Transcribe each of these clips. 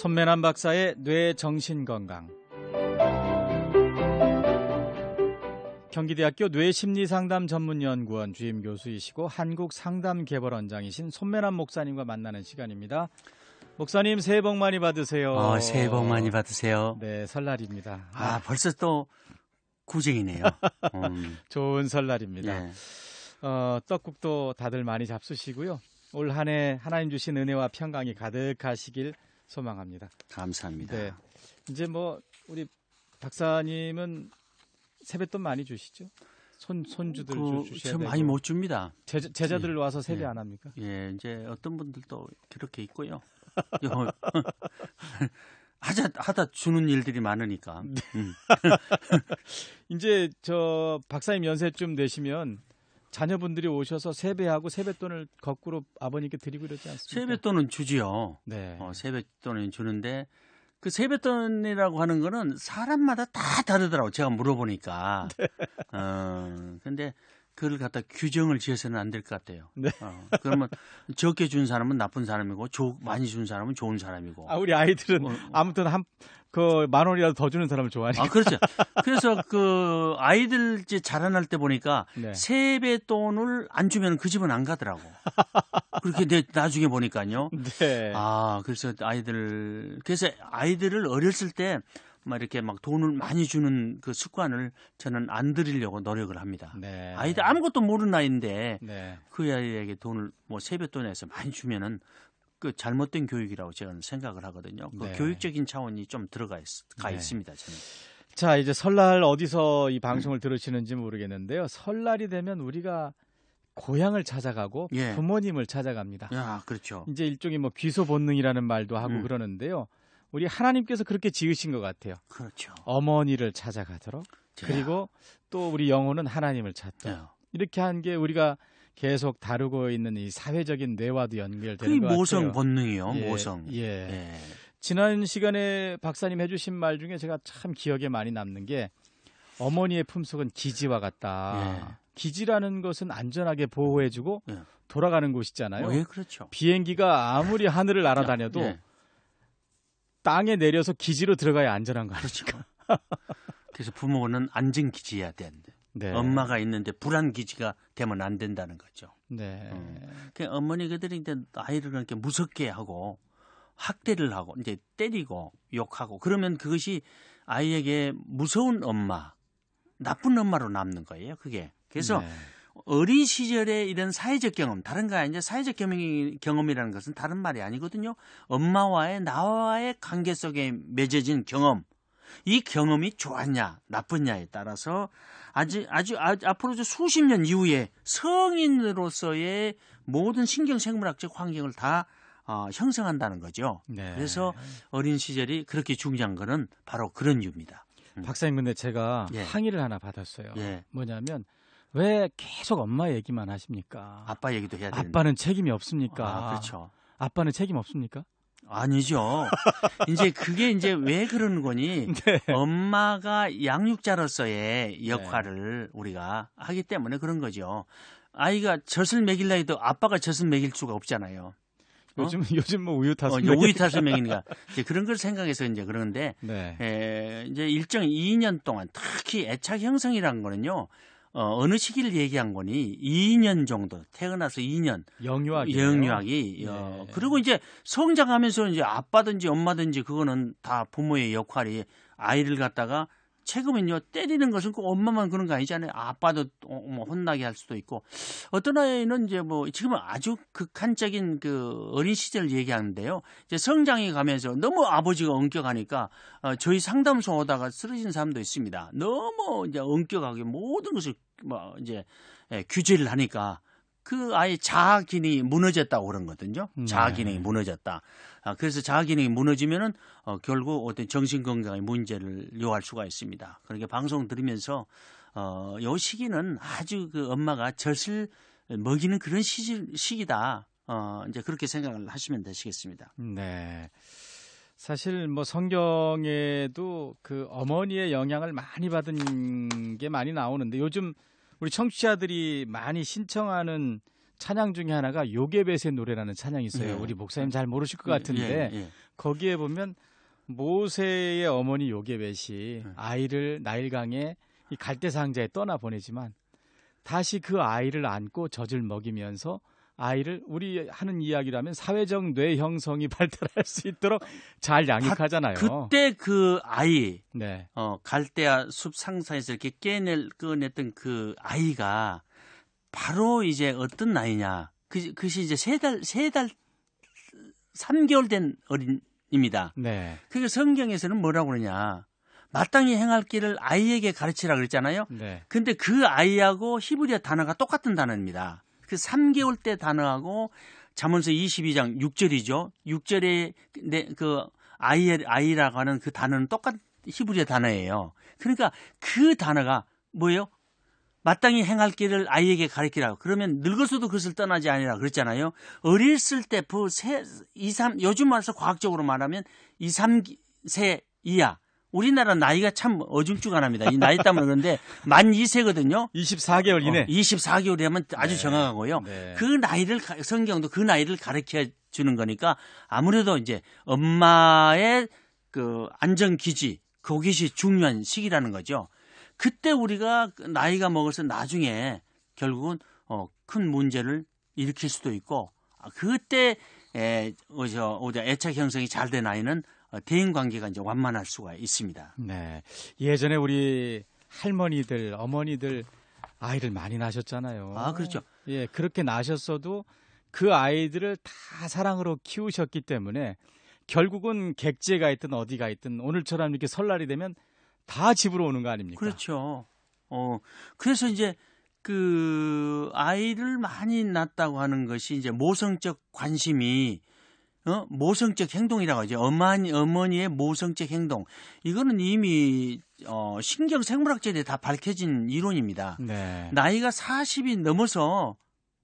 손매남 박사의 뇌 정신 건강. 경기대학교 뇌심리상담 전문연구원 주임 교수이시고 한국상담개발원장이신 손매남 목사님과 만나는 시간입니다. 목사님 새해 복 많이 받으세요. 어, 새해 복 많이 받으세요. 네, 설날입니다. 아, 벌써 또 구쟁이네요. 음, 좋은 설날입니다. 예. 어, 떡국도 다들 많이 잡수시고요. 올 한 해 하나님 주신 은혜와 평강이 가득하시길 소망합니다. 감사합니다. 네. 이제 뭐 우리 박사님은 세뱃돈 많이 주시죠? 손 손주들 그, 주- 주셔야 저 되고 많이 못 줍니다. 제자, 제자들 와서 세배 예. 안 합니까? 예, 이제 어떤 분들도 그렇게 있고요. 요- 하자 하다 주는 일들이 많으니까. 네. 음. 이제 저 박사님 연세쯤 되시면 자녀분들이 오셔서 세배하고 세뱃돈을 거꾸로 아버님께 드리고 그러지 않습니까? 세뱃돈은 주지요. 네. 어, 세뱃돈은 주는데 그 세뱃돈이라고 하는 거는 사람마다 다 다르더라고. 제가 물어보니까. 네. 어, 근데 그걸 갖다 규정을 지어서는 안 될 것 같아요. 네. 어, 그러면 적게 준 사람은 나쁜 사람이고 조- 많이 준 사람은 좋은 사람이고. 아 우리 아이들은 어, 어. 아무튼 한 그 만 원이라도 더 주는 사람을 좋아하니까. 아, 그렇죠. 그래서 그 아이들 이제 자라날 때 보니까 네. 세뱃돈을 안 주면 그 집은 안 가더라고. 그렇게 내 나중에 보니까요. 네. 아, 그래서 아이들, 그래서 아이들을 어렸을 때, 막 이렇게 막 돈을 많이 주는 그 습관을 저는 안 들이려고 노력을 합니다. 네. 아이들 아무것도 모르는 아이인데 네. 그 아이에게 돈을 뭐 세뱃돈에서 많이 주면은 그 잘못된 교육이라고 저는 생각을 하거든요. 그 네. 교육적인 차원이 좀 들어가 있, 가 네. 있습니다. 저는. 자, 이제 설날 어디서 이 방송을 들으시는지 모르겠는데요. 설날이 되면 우리가 고향을 찾아가고 예. 부모님을 찾아갑니다. 야, 그렇죠. 이제 일종의 뭐 귀소 본능이라는 말도 하고 음. 그러는데요. 우리 하나님께서 그렇게 지으신 것 같아요. 그렇죠. 어머니를 찾아가도록 그리고 또 우리 영혼은 하나님을 찾도록 야, 이렇게 한 게 우리가 계속 다루고 있는 이 사회적인 뇌와도 연결되는 것 모성 같아요. 본능이요. 예, 모성. 예. 예. 지난 시간에 박사님 해주신 말 중에 제가 참 기억에 많이 남는 게 어머니의 품속은 기지와 같다. 예. 기지라는 것은 안전하게 보호해주고 예. 돌아가는 곳이잖아요. 어, 예, 그렇죠. 비행기가 아무리 하늘을 날아다녀도 예. 땅에 내려서 기지로 들어가야 안전한 거 아니죠? 그래서 부모는 안전 기지해야 되는데 네. 엄마가 있는데 불안 기지가 되면 안 된다는 거죠. 네. 음. 그 어머니 그들이 이제 아이를 그렇게 무섭게 하고 학대를 하고 이제 때리고 욕하고 그러면 그것이 아이에게 무서운 엄마, 나쁜 엄마로 남는 거예요. 그게. 그래서 네. 어린 시절에 이런 사회적 경험, 다른 거 아니죠. 사회적 경험이, 경험이라는 것은 다른 말이 아니거든요. 엄마와의 나와의 관계 속에 맺어진 경험. 이 경험이 좋았냐, 나쁘냐에 따라서 아주, 아주, 아, 앞으로 저 수십 년 이후에 성인으로서의 모든 신경생물학적 환경을 다 어, 형성한다는 거죠. 네. 그래서 어린 시절이 그렇게 중요한 거는 바로 그런 이유입니다. 박사님 근데 제가 예. 항의를 하나 받았어요. 예. 뭐냐면 왜 계속 엄마 얘기만 하십니까? 아빠 얘기도 해야 되는데. 아빠는 책임이 없습니까? 아, 그렇죠. 아빠는 책임 없습니까? 아니죠. 이제 그게 이제 왜 그러는 거니? 네. 엄마가 양육자로서의 역할을 우리가 하기 때문에 그런 거죠. 아이가 젖을 먹일 나이도 아빠가 젖을 먹일 수가 없잖아요. 어? 요즘 요즘 뭐 우유 어, 탓을 이제 우유 탓을 먹이니까 이제 그런 걸 생각해서 이제 그러는데 네. 에, 이제 일정 2년 동안 특히 애착 형성이라는 거는요. 어, 어느 시기를 얘기한 거니 2년 정도 태어나서 2년 영유아기. 영유아기. 어, 네. 그리고 이제 성장하면서 이제 아빠든지 엄마든지 그거는 다 부모의 역할이 아이를 갖다가 책임은요 때리는 것은 꼭 엄마만 그런 거 아니잖아요. 아빠도 어, 뭐 혼나게 할 수도 있고 어떤 아이는 이제 뭐 지금은 아주 극한적인 그 어린 시절을 얘기하는데요. 이제 성장해 가면서 너무 아버지가 엄격하니까 어, 저희 상담소 오다가 쓰러진 사람도 있습니다. 너무 이제 엄격하게 모든 것을 뭐 이제 예, 규제를 하니까 그 아이 자아 기능이 무너졌다고 그런 거거든요. 자아 네. 기능이 무너졌다. 아, 그래서 자아 기능이 무너지면은 어, 결국 어떤 정신 건강의 문제를 요할 수가 있습니다. 그러니까 방송 들으면서 어, 요 시기는 아주 그 엄마가 젖을 먹이는 그런 시기, 시기다. 어, 이제 그렇게 생각을 하시면 되시겠습니다. 네. 사실 뭐 성경에도 그 어머니의 영향을 많이 받은 게 많이 나오는데 요즘 우리 청취자들이 많이 신청하는 찬양 중에 하나가 요게벳의 노래라는 찬양이 있어요. 예. 우리 목사님 잘 모르실 것 같은데 예, 예. 거기에 보면 모세의 어머니 요게벳이 네. 아이를 나일강에 이 갈대 상자에 떠나 보내지만 다시 그 아이를 안고 젖을 먹이면서 아이를 우리 하는 이야기라면 사회적 뇌 형성이 발달할 수 있도록 잘 양육하잖아요. 그때 그 아이 네. 어, 갈대아 숲 상사에서 이렇게 깨낼 꺼냈던 그 아이가 바로 이제 어떤 나이냐? 그 그것이 이제 세 달 세 달 3개월 된 어린입니다. 네. 그게 성경에서는 뭐라고 그러냐? 마땅히 행할 길을 아이에게 가르치라 그랬잖아요. 네. 근데 그 아이하고 히브리어 단어가 똑같은 단어입니다. 그 3개월 때 단어하고 잠언서 22장 6절이죠. 6절에 내그 아이 아이라고 하는 그 단어는 똑같은 히브리어 단어예요. 그러니까 그 단어가 뭐예요? 마땅히 행할 길을 아이에게 가르치라고. 그러면 늙어서도 그것을 떠나지 아니라 그랬잖아요. 어렸을 때, 그 세, 2, 3, 요즘 말해서 과학적으로 말하면 2, 3세 이하. 우리나라 나이가 참 어중쭉한합니다. 이 나이 때문에 그런데 만 2세거든요. 24개월 이내. 24개월이면 아주 네. 정확하고요. 네. 그 나이를 가- 성경도 그 나이를 가르쳐 주는 거니까 아무래도 이제 엄마의 그 안전 기지 그것이 중요한 시기라는 거죠. 그때 우리가 그 나이가 먹어서 나중에 결국은 어, 큰 문제를 일으킬 수도 있고 아, 그때 에, 어, 저, 어디 애착 형성이 잘 된 아이는 어, 대인 관계가 이제 완만할 수가 있습니다. 네. 예전에 우리 할머니들, 어머니들 아이를 많이 낳으셨잖아요. 아, 그렇죠. 예, 그렇게 낳으셨어도 그 아이들을 다 사랑으로 키우셨기 때문에 결국은 객지가 있든 어디가 있든 오늘처럼 이렇게 설날이 되면 다 집으로 오는 거 아닙니까? 그렇죠. 어, 그래서 이제 그 아이를 많이 낳았다고 하는 것이 이제 모성적 관심이 어, 모성적 행동이라고 하죠. 어머니, 어머니의 모성적 행동. 이거는 이미 어, 신경 생물학적에 다 밝혀진 이론입니다. 네. 나이가 40이 넘어서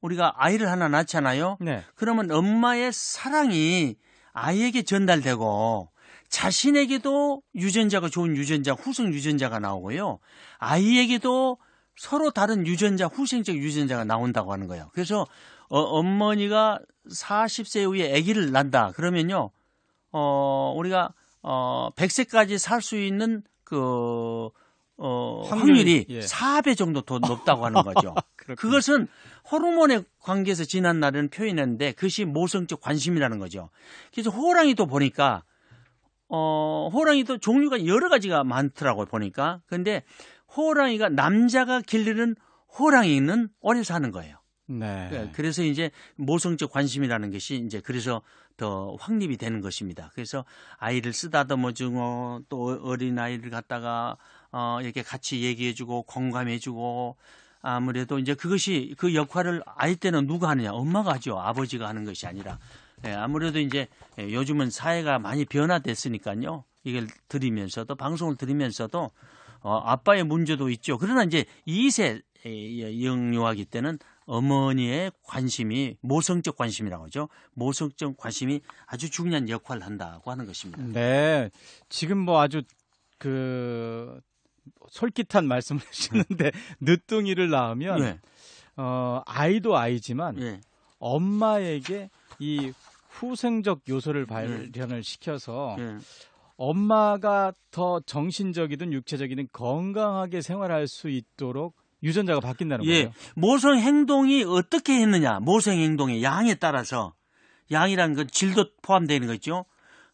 우리가 아이를 하나 낳잖아요. 네. 그러면 엄마의 사랑이 아이에게 전달되고 자신에게도 유전자가 좋은 유전자, 후성 유전자가 나오고요. 아이에게도 서로 다른 유전자, 후생적 유전자가 나온다고 하는 거예요. 그래서 어, 어머니가 40세 이후에 아기를 낳는다. 그러면요. 어, 우리가 어, 100세까지 살 수 있는 그 어, 확률이, 확률이 예. 4배 정도 더 높다고 하는 거죠. 그것은 호르몬의 관계에서 지난 날은 표현했는데 그것이 모성적 관심이라는 거죠. 그래서 호랑이도 보니까 어 호랑이도 종류가 여러 가지가 많더라고요 보니까. 근데 호랑이가 남자가 기르는 호랑이는 오래 사는 거예요. 네. 네, 그래서 이제 모성적 관심이라는 것이 이제 그래서 더 확립이 되는 것입니다. 그래서 아이를 쓰다듬어 주고 또 어린 아이를 갖다가 어 이렇게 같이 얘기해 주고 공감해 주고 아무래도 이제 그것이 그 역할을 아이 때는 누가 하느냐 엄마가 하죠 아버지가 하는 것이 아니라 예, 아무래도 이제 예, 요즘은 사회가 많이 변화됐으니까요 이걸 들으면서도 방송을 들으면서도 어, 아빠의 문제도 있죠 그러나 이제 2세 영유아기 때는 어머니의 관심이 모성적 관심이라고 하죠. 모성적 관심이 아주 중요한 역할을 한다고 하는 것입니다. 네. 지금 뭐 아주 그 솔깃한 말씀을 하시는데 늦둥이를 낳으면 예, 어, 아이도 아이지만 예, 엄마에게 이 후생적 요소를 발현을 시켜서 예. 엄마가 더 정신적이든 육체적이든 건강하게 생활할 수 있도록 유전자가 바뀐다는 예, 거예요. 모성 행동이 어떻게 했느냐, 모성 행동의 양에 따라서 양이라는 건 질도 포함되는 거죠.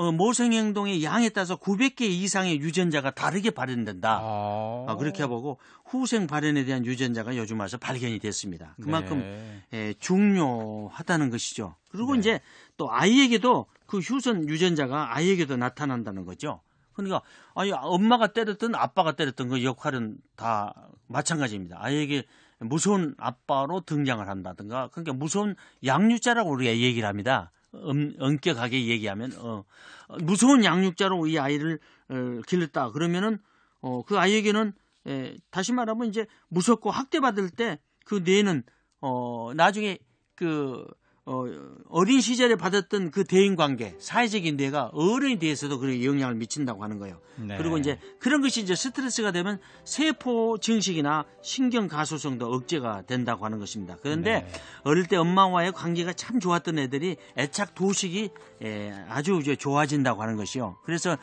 어, 모성 행동의 양에 따라서 900개 이상의 유전자가 다르게 발현된다. 아, 아, 그렇게 보고 후생 발현에 대한 유전자가 요즘 와서 발견이 됐습니다. 그만큼 네. 예, 중요하다는 것이죠. 그리고 네. 이제 또 아이에게도 그 휴선 유전자가 아이에게도 나타난다는 거죠. 그러니까 아니 엄마가 때렸든 아빠가 때렸든 그 역할은 다 마찬가지입니다. 아이에게 무서운 아빠로 등장을 한다든가 그러니까 무서운 양육자라고 우리가 얘기를 합니다. 엄, 엄격하게 얘기하면 어, 어, 무서운 양육자로 이 아이를 어, 길렀다. 그러면은 어, 그 아이에게는 에, 다시 말하면 이제 무섭고 학대받을 때 그 뇌는 어, 나중에 그 어, 어린 시절에 받았던 그 대인 관계, 사회적인 대가 어른이 대해서도 그런 영향을 미친다고 하는 거예요. 네. 그리고 이제 그런 것이 이제 스트레스가 되면 세포 증식이나 신경 가소성도 억제가 된다고 하는 것입니다. 그런데 네. 어릴 때 엄마와의 관계가 참 좋았던 애들이 애착 도식이 에, 아주 이제 좋아진다고 하는 것이요. 그래서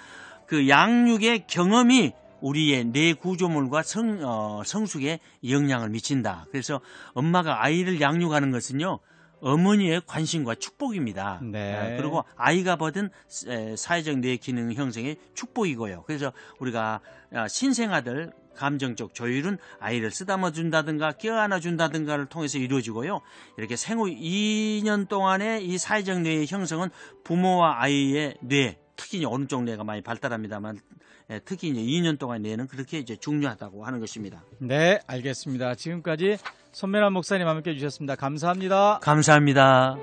그 양육의 경험이 우리의 뇌 구조물과 성, 어, 성숙에 영향을 미친다. 그래서 엄마가 아이를 양육하는 것은요. 어머니의 관심과 축복입니다. 네. 아, 그리고 아이가 받은 에, 사회적 뇌 기능 형성의 축복이고요. 그래서 우리가 아, 신생아들 감정적 조율은 아이를 쓰다듬어 준다든가 껴안아 준다든가를 통해서 이루어지고요. 이렇게 생후 2년 동안의 이 사회적 뇌의 형성은 부모와 아이의 뇌, 특히 이제 어느 쪽 뇌가 많이 발달합니다만 예, 특히 이제 2년 동안 뇌는 그렇게 이제 중요하다고 하는 것입니다. 네, 알겠습니다. 지금까지 손면한 목사님 함께 해주셨습니다. 감사합니다. 감사합니다.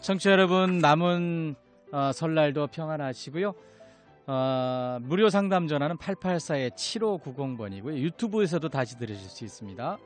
청취자 여러분 남은 어, 설날도 평안하시고요. 어, 무료 상담 전화는 884-7590번이고요. 유튜브에서도 다시 들으실 수 있습니다.